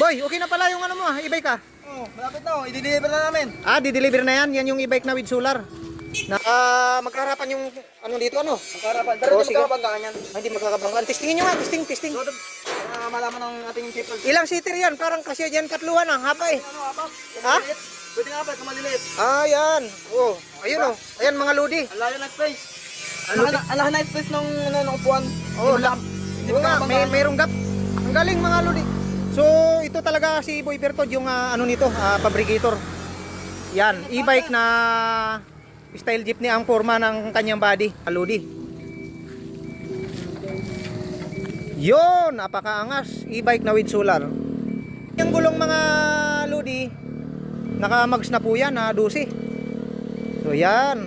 Boy, okay na pala yung ano mo, ah, e-bike ah. Oh, malapit na oh. I-deliver na namin. Ah, di-deliver na yan. Yan yung e-bike na with solar. Naka magkaharapan yung ano dito ano? Magkarapan. Pero Oo, hindi magkakabanggaan yan. Ay, hindi magkakabanggaan. Testingin nyo nga, testing, testing. So, para malaman ng ating people. Ilang seater yan? Parang kasi yan katluhan ah, hapa eh. Ano? Kung Ha? Pwede nga apat kung maliliit. Ah, yan. Oh, ayun oh. Ayan mga lodi. Ang layo ng space. Ang Ang lahat ng space ng ano, ng upuan. Oh, Hindi la- mag- Hindi Oo nga, may, mayroong gap. Ang galing mga lodi. So, ito talaga si Boy Bertod yung ah, ano nito, ah, fabricator. Yan, e-bike na style jeepney ang forma ng kanyang body, lodi. Yon, napakaangas. E-bike na with solar. Yung gulong mga lodi, naka-mags na po yan, na 12. So yan.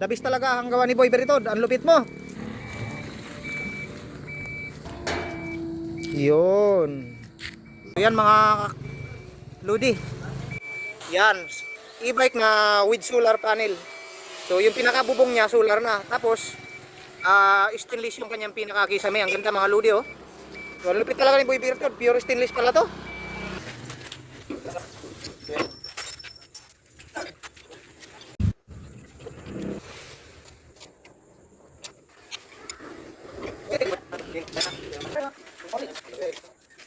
Labis talaga ang gawa ni Boy Bertod. Ang lupit mo. Yun. So yan mga Ludi. Yan. E-bike na with solar panel. So yung pinakabubong niya solar na. Tapos ah stainless yung kanyang pinakakisame. Ang ganda mga Ludi oh. So lupit talaga ni Boy Bertod. Pure stainless pala to. Ah,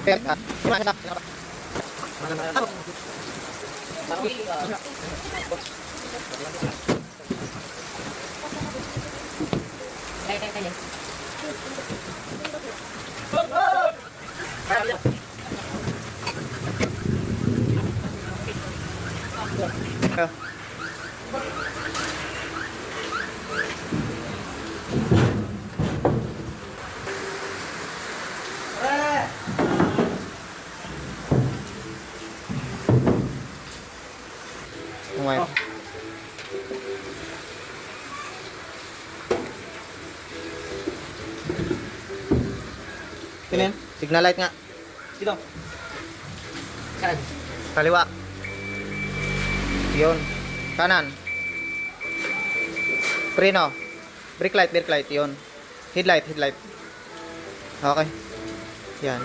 Terima kasih. 快点！快点！快！Tingin. Signal light nga. Dito. Saan? Kaliwa. Yun. Kanan. Preno. Brake light, brake light. Yun. Headlight, headlight. Okay. Yan.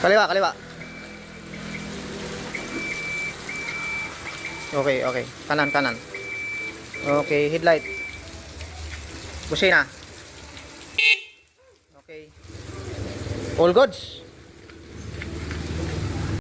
Kaliwa, kaliwa. Okay, okay. Kanan, kanan. Okay, headlight. Busina. Okay. All good?